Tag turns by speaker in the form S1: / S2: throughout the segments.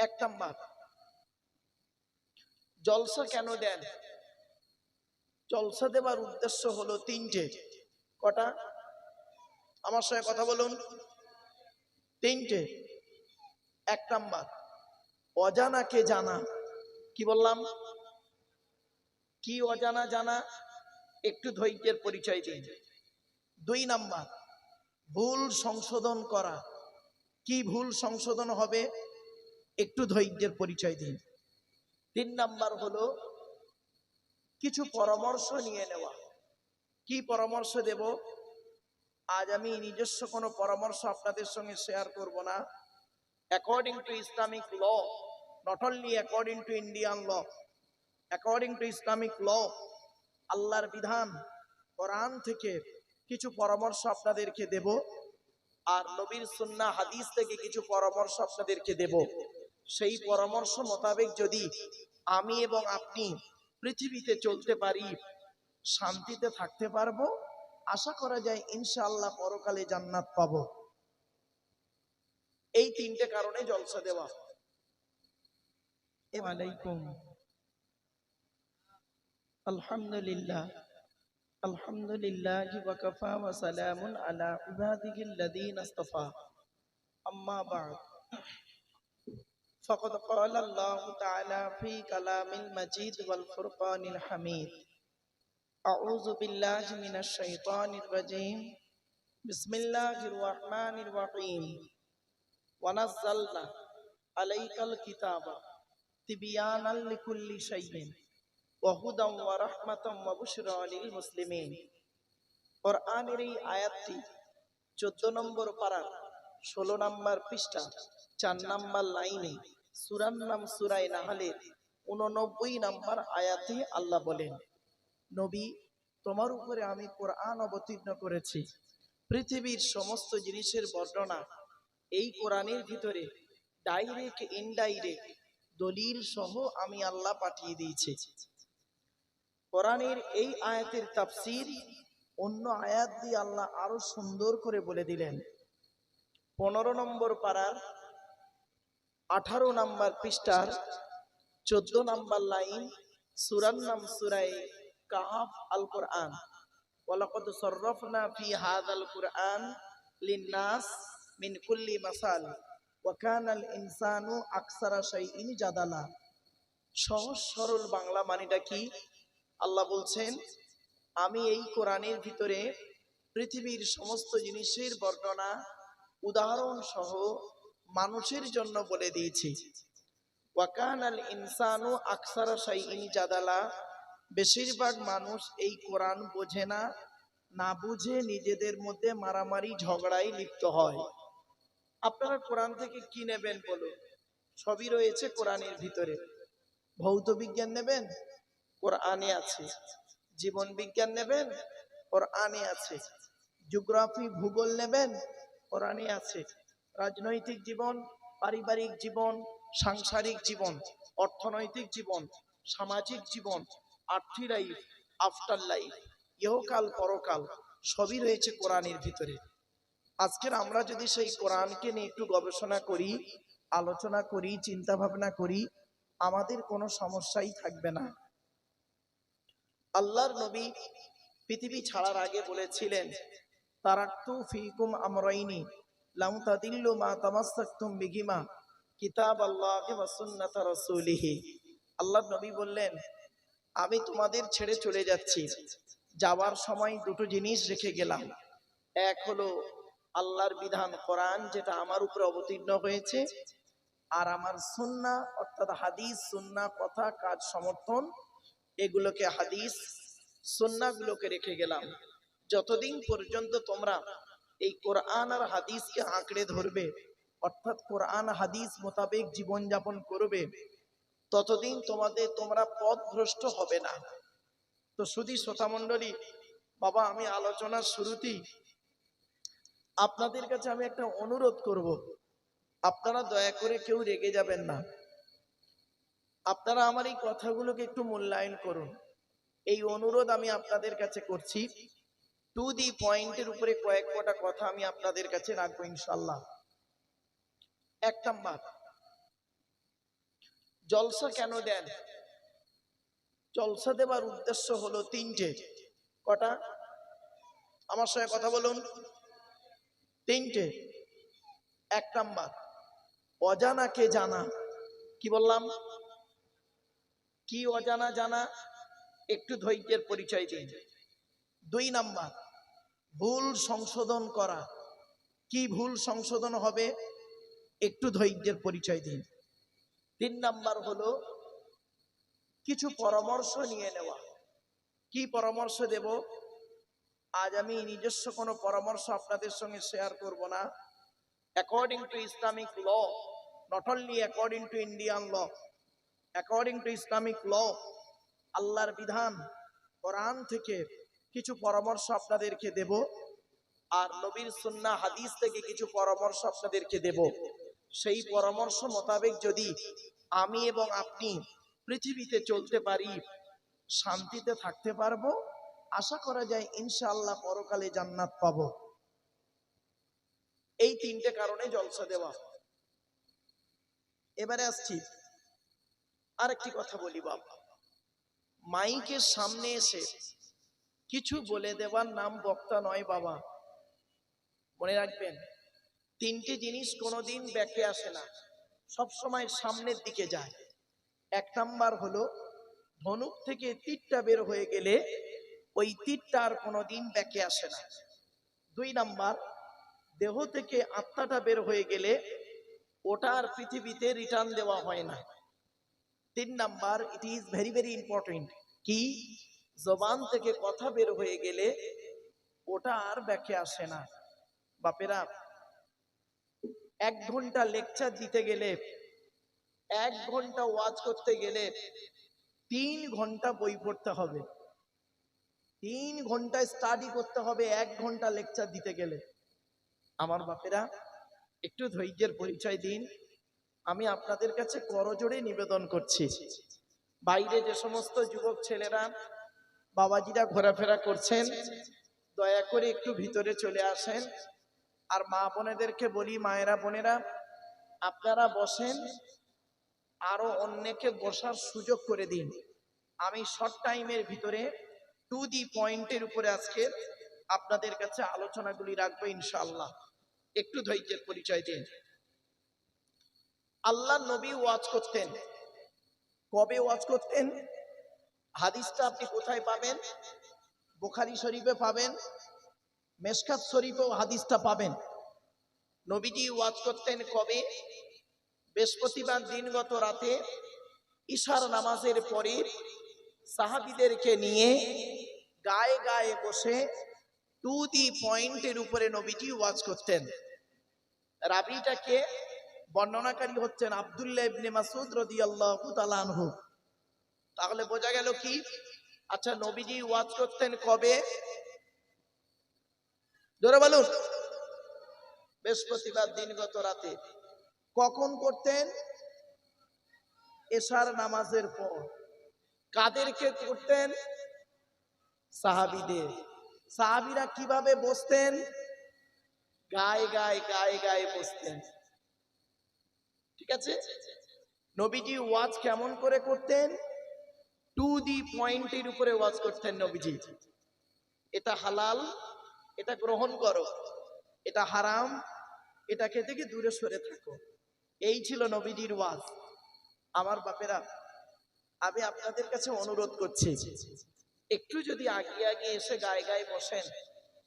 S1: এক নাম্বার। জলসা কেন দেন? জলসা দেবার উদ্দেশ্য হলো তিনটে। কটা? আমার সঙ্গে কথা বলুন। তিনটে। এক নাম্বার অজানাকে জানা? কি বললাম? কি অজানা জানা? একটু ধৈর্যের পরিচয় দিন। দুই নাম্বার, ভুল সংশোধন করা। কি ভুল সংশোধন হবে? একটু ধৈর্যের পরিচয় দিন। তিন নাম্বার হলো, কিছু পরামর্শ নিয়ে নেওয়া। কি পরামর্শ দেব? আজ আমি নিজস্ব কোনো পরামর্শ আপনাদের সঙ্গে শেয়ার করব না। According to Islamic law not only according to Indian law according to Islamic law আল্লাহর বিধান, কোরআন থেকে কিছু পরামর্শ আপনাদেরকে দেব। আর নবীর সুন্না হাদিস থেকে কিছু পরামর্শ আপনাদেরকে দেব। সেই পরামর্শ মোতাবেক যদি আমি এবং আপনি পৃথিবীতে চলতে পারি, শান্তিতে থাকতে পারব, আশা করা যায় ইনশাআল্লাহ পরকালে জান্নাত পাবো। এই তিনটে কারণে জলসা দেওয়া। আলাইকুম। আলহামদুলিল্লাহ। আলহামদুলিল্লাহ ওয়াকাফা ওয়া সালামুন আলা ইবাদিহিল্লাযীনা ইসতাফা আম্মা বা'দ। فقد قال الله تعالى في كلام المجيد والفرقان الحميد أعوذ بالله من الشيطان الرجيم بسم الله الرحمن الرحيم ونزلنا عليك الكتاب تبيانا لكل شيء وهدى ورحمة وبشرى للمسلمين কোরআনের এই আয়াতটি চোদ্দ নম্বর পাড়ার ষোলো নম্বর পৃষ্ঠা চার নম্বর লাইনে সুরার নাম সুরাই নাহালের উননব্বই নম্বর আয়াতে আল্লাহ বলেন, নবী, তোমার উপরে আমি কোরআন অবতীর্ণ করেছি। পৃথিবীর সমস্ত জিনিসের বর্ণনা এই কোরআনের ভিতরে ডাইরেক্ট ইনডাইরেক্ট দলিল সহ আমি আল্লাহ পাঠিয়ে দিয়েছি। কোরআনের এই আয়াতের তাফসির অন্য আয়াত দিয়ে আল্লাহ আরও সুন্দর করে বলে দিলেন, পনেরো নম্বর পাড়ার আঠারো নাম্বার পৃষ্ঠার চোদ্দ নাম্বার লাইন, সুরার নাম সুরাই কাহাফ আল কোরআন ওয়ালাকাদ সররফনা ফি হাযাল কুরআন লিন্নাস মিন কুল্লি মাসাল। ওয়া কানাল ইনসানু আকসারা শাইইন জাদালা। সহজ সরল বাংলা মানেটা কি? আল্লাহ বলছেন, আমি এই কোরআনের ভিতরে পৃথিবীর সমস্ত জিনিসের বর্ণনা, উদাহরণ সহ মানুষের জন্য বলে দিয়েছি। বেশিরভাগ মানুষ এই কোরআন বোঝে না না বুঝে নিজেদের মধ্যে মারামারি, ঝগড়ায় লিপ্ত হয়। আপনারা কোরআন থেকে কি নেবেন বলুন? সবই রয়েছে কোরআনের ভিতরে। ভৌত বিজ্ঞান নেবেন? কোরআনে আছে। জীবন বিজ্ঞান নেবেন? কোরআনে আছে। জিওগ্রাফি, ভূগোল নেবেন? কোরআনে আছে। রাজনৈতিক জীবন, পারিবারিক জীবন, সাংসারিক জীবন, অর্থনৈতিক জীবন, সামাজিক জীবন আর্থি লাইফ আফটার লাইফ ইহকাল, পরকাল, সবই রয়েছে কোরআনের ভিতরে। আজকের আমরা যদি সেই কোরআনকে নিয়ে একটু গবেষণা করি, আলোচনা করি চিন্তা ভাবনা করি, আমাদের কোনো সমস্যাই থাকবে না। আল্লাহর নবী পৃথিবী ছাড়ার আগে বলেছিলেন তারাক্তু ফিকুম আমরাইনি লাম তাদিল্লু মা তামাসসাকতুম বিহিমা কিতাব আল্লাহি ওয়া সুন্নাত রাসূলিহি। আল্লাহর নবী বললেন, আমি তোমাদের ছেড়ে চলে যাচ্ছি। যাওয়ার সময় দুটো জিনিস রেখে গেলাম। এক হলো আল্লাহর বিধান কোরআন যেটা আমার উপরে অবতীর্ণ হয়েছে, আর আমার সুন্না অর্থাৎ হাদিস, সুন্না, কথা, কাজ, সমর্থন, এগুলোকে হাদিস, সুন্নাগুলোকে রেখে গেলাম। যতদিন পর্যন্ত তোমরা এই কোরআন আর হাদিসকে আঁকড়ে ধরবে, অর্থাৎ কোরআন হাদিস মোতাবেক জীবনযাপন করবে, ততদিন তোমাদের, তোমরা পথভ্রষ্ট হবে না। তো শুধু শ্রোতা মণ্ডলী, বাবা, আমি আলোচনার শুরুতেই আপনাদের কাছে আমি একটা অনুরোধ করব। আপনারা দয়া করে কেউ রেগে যাবেন না। আপনারা আমার এই কথাগুলোকে একটু মূল্যায়ন করুন। এই অনুরোধ আমি আপনাদের কাছে করছি। টু দি পয়েন্টের উপরে কয়েক কটা কথা আমি আপনাদের কাছে রাখব ইনশাল্লাহ এক নাম্বার, জলসা কেন দেন? জলসা দেবার উদ্দেশ্য হলো তিনটে। কটা? আমার সঙ্গে কথা বলুন। তিনটে। এক নাম্বার অজানাকে জানা? কি বললাম? কি অজানা জানা? একটু ধৈর্যের পরিচয় দিন। দুই নাম্বার, ভুল সংশোধন করা। কি ভুল সংশোধন হবে? একটু ধৈর্যের পরিচয় দিন। তিন নাম্বার হলো, কিছু পরামর্শ নিয়ে নেওয়া। কি পরামর্শ দেব? আজ আমি নিজস্ব কোনো পরামর্শ আপনাদের সঙ্গে শেয়ার করব না। According to Islamic law not only according to Indian law according to Islamic law আল্লাহর বিধান, কোরআন থেকে কিছু পরামর্শ আপনাদেরকে দেব। আর নবীর সুন্নাহ হাদিস থেকে কিছু পরামর্শ আপনাদেরকে দেব। সেই পরামর্শ মোতাবেক যদি আমি এবং আপনি পৃথিবীতে চলতে পারি, শান্তিতে থাকতে পারব, আশা করা যায় ইনশাআল্লাহ পরকালে জান্নাত পাবো। এই তিনটে কারণে জলসা দেওয়া। এবারে আসছি, আরেকটি কথা বলি বাবা মাইকের সামনে এসে কিছু বলে দেওয়ার নাম বক্তা নয় বাবা। মনে রাখবেন, তিনটি জিনিস কোনোদিন ব্যাকে আসে না, সব সময় সামনের দিকে যায়। এক নাম্বার হলো, ধনুক থেকে তীরটা বের হয়ে গেলে ওই তীরটা আর কোনোদিন ব্যাকে আসে না। দুই নাম্বার, দেহ থেকে আত্মাটা বের হয়ে গেলে ওটা আর পৃথিবীতে রিটার্ন দেওয়া হয় না। তিন number it is very very important কি? জবান থেকে কথা বের হয়ে গেলে ওটা আর ব্যাকে আসে না। বাপেরা, এক ঘণ্টা লেকচার দিতে গেলে, এক ঘণ্টা ওয়াজ করতে গেলে তিন ঘণ্টা বই পড়তে হবে। তিন ঘণ্টা স্টাডি করতে হবে, এক ঘণ্টা লেকচার দিতে গেলে। আমার বাপেরা, একটু ধৈর্যের পরিচয় দিন। আমি আপনাদের কাছে করজোড়ে নিবেদন করছি। বাইরে যে সমস্ত যুবক ছেলেরা বাবাজিরা ঘোরাফেরা করছেন। দয়া করে একটু ভিতরে চলে আসেন। আর মা বোনেদেরকে বলি, মায়েরা বোনেরা, আপনারা বসেন, আরও অন্যকে বসার সুযোগ করে দিন। আমি শর্ট টাইমের ভিতরে টু দি পয়েন্টের উপরে আজকে আপনাদের কাছে আলোচনাগুলি রাখব ইনশাআল্লাহ। একটু ধৈর্যের পরিচয় দিন। আল্লাহ নবী ওয়াজ করতেন। কবে ওয়াজ করতেন? হাদিসটা আপনি কোথায় পাবেন? বুখারি শরীফে পাবেন, মেশকাত শরীফেও হাদিসটা পাবেন। নবীজি ওয়াজ করতেন কবে? বৃহস্পতিবার দিনগত রাতে ঈশার নামাজের পরে সাহাবিদেরকে নিয়ে গায়ে গায়ে বসে টু দি পয়েন্টের উপরে নবীজি ওয়াজ করতেন। রাবিটাকে বর্ণনাকারী হচ্ছেন আব্দুল্লাহ ইবনে মাসুদ রাদিয়াল্লাহু তাআলা আনহু। তাহলে বোঝা গেল কি? আচ্ছা নবীজি ওয়াজ করতেন কবে? জোরে বলুন। বৃহস্পতিবার দিনগত রাতে। কখন করতেন? এশার নামাজের পর। কাদেরকে করতেন? সাহাবিদের। সাহাবিরা কীভাবে বসতেন? গায়ে গায়ে গায়ে গায়ে বসতেন। ঠিক আছে? নবীজি ওয়াজ কেমন করে করতেন? টু দি পয়েন্টের উপরে ওয়াজ করতেন নবীজি। এটা হালাল, এটা গ্রহণ করো, এটা হারাম এটাকে থেকে দূরে সরে থাকো। এই ছিল নবীজির ওয়াজ। আমার বাপেরা, আমি আপনাদের কাছে অনুরোধ করছি, একটু যদি আগে আগে এসে গায়ে গায়ে বসেন,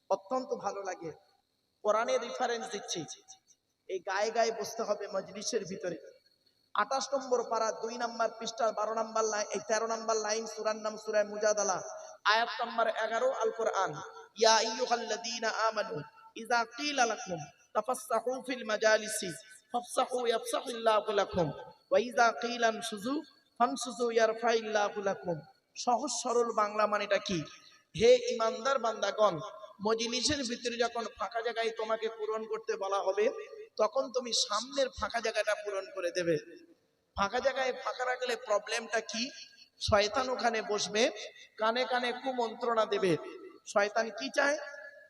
S1: অত্যন্ত ভালো লাগে। কোরআনের রেফারেন্স দিচ্ছি। এই গায়ে গায়ে বসতে হবে, মজলিসের ভিতরে। আঠাশ নম্বর পারা, দুই নাম্বার পৃষ্ঠার বারো নাম্বার লাইন তেরো নাম্বার লাইন, সুরার নাম সুরায় মুজাদালা। আয়াত নাম্বার এগারো আল কোরআন ইয়া আইয়ুহাল্লাযীনা আমানু লাকুম, তাফাসসাহু ফিল মাজালিসি লাকুম, ওয়া কিলা আনশুযু ফানশুযু ইয়ারফাইল্লাহু লাকুম। সহজ সরল বাংলা মানেটা কি? হে ইমানদার বান্দাগণ, মজলিসের ভিতরে যখন ফাঁকা জায়গায় তোমাকে পূরণ করতে বলা হবে তখন তুমি সামনের ফাঁকা জায়গাটা পূরণ করে দেবে। ফাঁকা জায়গায় ফাঁকা রাখলে প্রবলেমটা কি? শয়তান ওখানে বসবে, কানে কানে কুমন্ত্রণা দেবে। শয়তান কি চায়?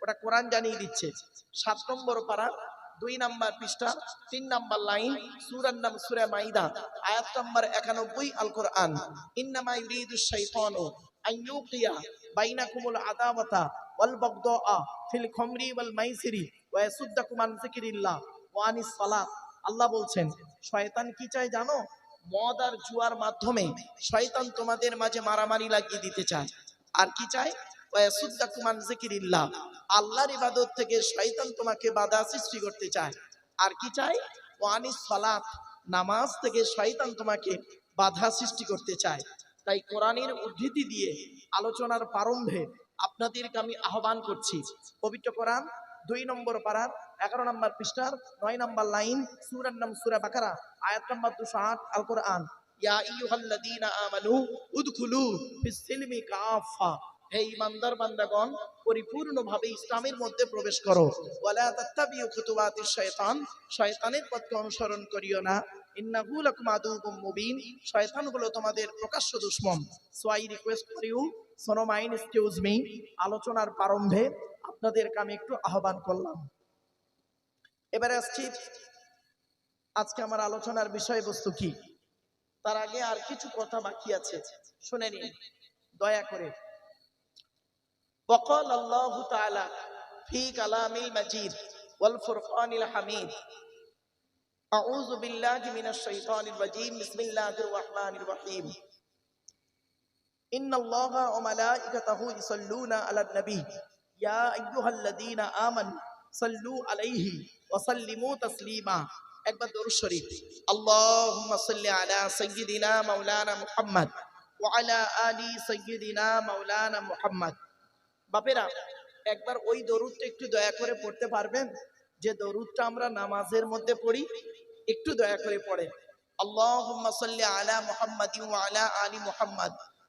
S1: ওটা কোরআন জানিয়ে দিচ্ছে। সাত নম্বর পারা, দুই নাম্বার পৃষ্ঠা, তিন নাম্বার লাইন, সূরার নাম সূরা মাইদা, আয়াত নাম্বার 91 আল কোরআন ইন্নামা ইউরিদু শাইতানু আন ইউকিয়া বাইনাকুমুল আদাওয়াতা ওয়াল বাগদাআ ফিল খামরি ওয়াল মাইসিরি ওয়া ইয়াসুদ্দাকুম আন ওয়া আনিস সালাত। আল্লাহ বলছেন, শয়তান কি চায় জানো? মদ আর জুয়ার মাধ্যমে শয়তান তোমাদের মাঝে মারামারি লাগিয়ে দিতে চায়। আর কি চায়? ওয়াসুদ্দাকুম আন যিকরিল্লাহ। আল্লাহর ইবাদত থেকে শয়তান তোমাকে বাধা সৃষ্টি করতে চায়। আর কি চায়? ওয়ানিস সালাত। নামাজ থেকে শয়তান তোমাকে বাধা সৃষ্টি করতে চায়। তাই কোরআনের উদ্ধৃতি দিয়ে আলোচনার প্রারম্ভে আপনাদেরকে আমি আহ্বান করছি, পবিত্র কোরআন দুই নম্বর পাড়ার এগারো নম্বর পৃষ্ঠার নয় নম্বর লাইন, সুরার নাম সুরা বাকারা, আয়াত নম্বর দুশো আট আল কোরআন ইসলামের মধ্যে প্রবেশ করো। অনুসরণ হলো তোমাদের প্রকাশ্য দুশমন। So I request for you সোনো mine excuse me আলোচনার প্রারম্ভে আপনাদেরকে আমি একটু আহ্বান করলাম এবারে আসছি আজকে আমার আলোচনার বিষয়বস্তু কি তার আগে আর কিছু কথা বাকি আছে শুনে নিন দয়া করে وقال الله تعالى في كلام المجيد والفرقان الحميد أعوذ بالله من الشيطان الرجيم بسم الله الرحمن الرحيم إن الله وملائكته يصلون على النبي يا أيها الذين آمنوا صلوا عليه وسلموا تسليما একবার দরুদ শরীফ আল্লাহুম্মা সাল্লি আলা সাইয়্যিদিনা মাওলানা মুহাম্মদ ওয়া আলা আলি সাইয়্যিদিনা মাওলানা মুহাম্মদ বাপেরা একবার ওই দরুদটা একটু দয়া করে পড়তে পারবেন যে দরুদটা আমরা নামাজের মধ্যে পড়ি একটু দয়া করে পড়েন আল্লাহুম্মা সাল্লি আলা মুহাম্মাদিন ওয়া আলা আলি মুহাম্মদ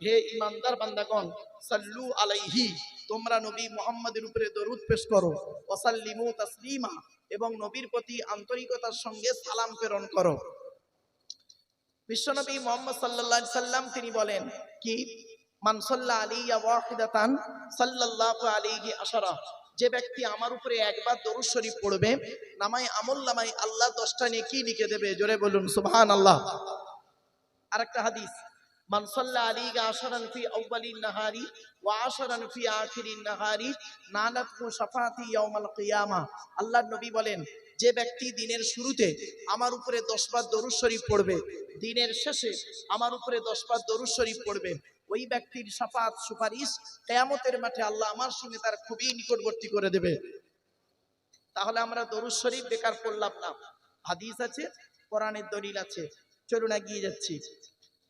S1: হে ইমানদার বান্দাগণ, সাল্লু আলাইহি, তোমরা নবী মুহাম্মাদের উপরে দরুদ পেশ করো, ওয়াসাল্লিমু তাসলিমা, এবং নবীর প্রতি আন্তরিকতার সঙ্গে সালাম প্রেরণ করো। বিশ্বনবী মোহাম্মদ সাল্লাল্লাহু আলাইহি সাল্লাম তিনি বলেন কি, মান সাল্লা আলাইয়া ওয়াহিদাতান সাল্লাল্লাহু আলাইহি আশারা, যে ব্যক্তি আমার উপরে একবার দরুদ শরীফ পড়বে নামায় আমল নামায় আল্লাহ দশটা নেকি লিখে দেবে। জোরে বলুন, সুবহানাল্লাহ। আরেকটা হাদিস ফি আউয়ালিন নাহারি ওয়া আশারান ফি আখিরিন নাহারি নানাতহু শাফাতি ইয়াউমাল কিয়ামা। আল্লাহর নবী বলেন, যে ব্যক্তি দিনের শুরুতে আমার উপরে দশ বার দরুদ শরীফ পড়বে, দিনের শেষে আমার উপরে দশ বার দরুদ শরীফ পড়বে, ওই ব্যক্তির সাফাত সুপারিশ কেয়ামতের মাঠে আল্লাহ আমার সঙ্গে তার খুবই নিকটবর্তী করে দেবে। তাহলে আমরা দরুদ শরীফ বেকার পড়লাম না। হাদিস আছে, কোরআনের দলিল আছে। চলুন এগিয়ে যাচ্ছি।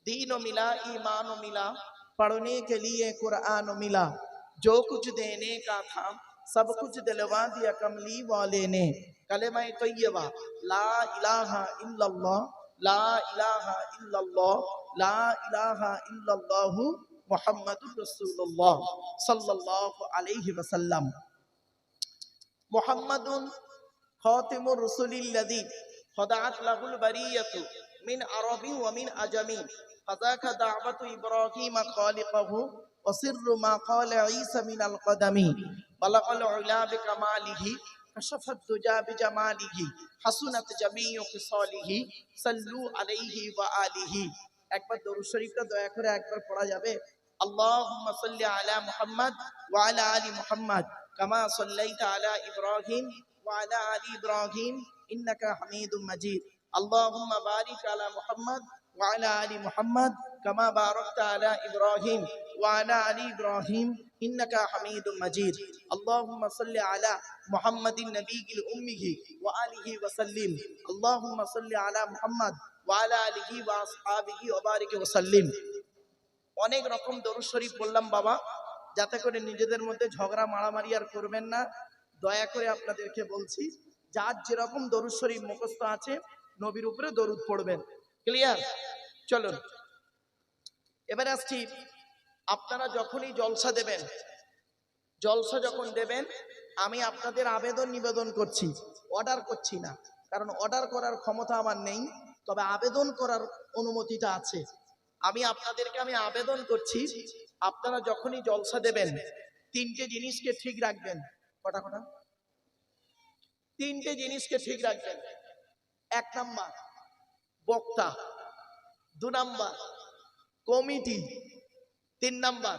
S1: दीन मिला ईमान मिला पढ़ने के लिए कुरान मिला जो कुछ देने का था सब कुछ दिलवा दिया कमली वाले ने कलमा तय्यबा ला इलाहा इल्लल्लाह ला इलाहा इल्लल्लाह ला इलाहा इल्लल्लाहु মুহাম্মাদুর রাসূলুল্লাহ সাল্লাল্লাহু আলাইহি ওয়াসাল্লাম মুহাম্মাদুন খাতিমুর রাসূলিল্লাযী খদাআত লাহুল বারিয়াতু মিন আরাবি ওয়া মিন আজামি فذاك دعوة إبراهيم خالقه وسر ما قال عيسى من القدم بلغ العلا بكماله كشف الدجى بجماله حسنت جميع خصاله صلوا عليه وآله একবার দরুদ শরীফটা দয়া করে একবার পড়া যাবে اللهم صل على محمد وعلى آل محمد كما صليت على إبراهيم وعلى آل إبراهيم إنك حميد مجيد اللهم بارك على محمد وعلى آل محمد كما باركت على إبراهيم وعلى آل إبراهيم إنك حميد مجيد اللهم صل على محمد النبي الأمي وآله وسلم اللهم صل على محمد وعلى آله وأصحابه وبارك وسلم অনেক রকম দরুদ শরীফ বললাম বাবা যাতে করে নিজেদের মধ্যে ঝগড়া মারামারি আর করবেন না দয়া করে আপনাদেরকে বলছি যার যেরকম দরুদ শরীফ মুখস্থ আছে নবীর উপরে দরুদ পড়বেন ক্লিয়ার চলুন। এবার আসছি, আপনারা যখনই জলসা দেবেন, জলসা যখন দেবেন, আমি আপনাদের আবেদন নিবেদন করছি অর্ডার করছি না, কারণ অর্ডার করার ক্ষমতা আমার নেই, তবে আবেদন করার অনুমতিটা আছে। আমি আপনাদেরকে আমি আবেদন করছি, আপনারা যখনই জলসা দেবেন, তিনটে জিনিসকে ঠিক রাখবেন। কটা কটা? তিনটে জিনিসকে ঠিক রাখবেন। এক নাম্বার বক্তা দু নাম্বার কমিটি তিন নাম্বার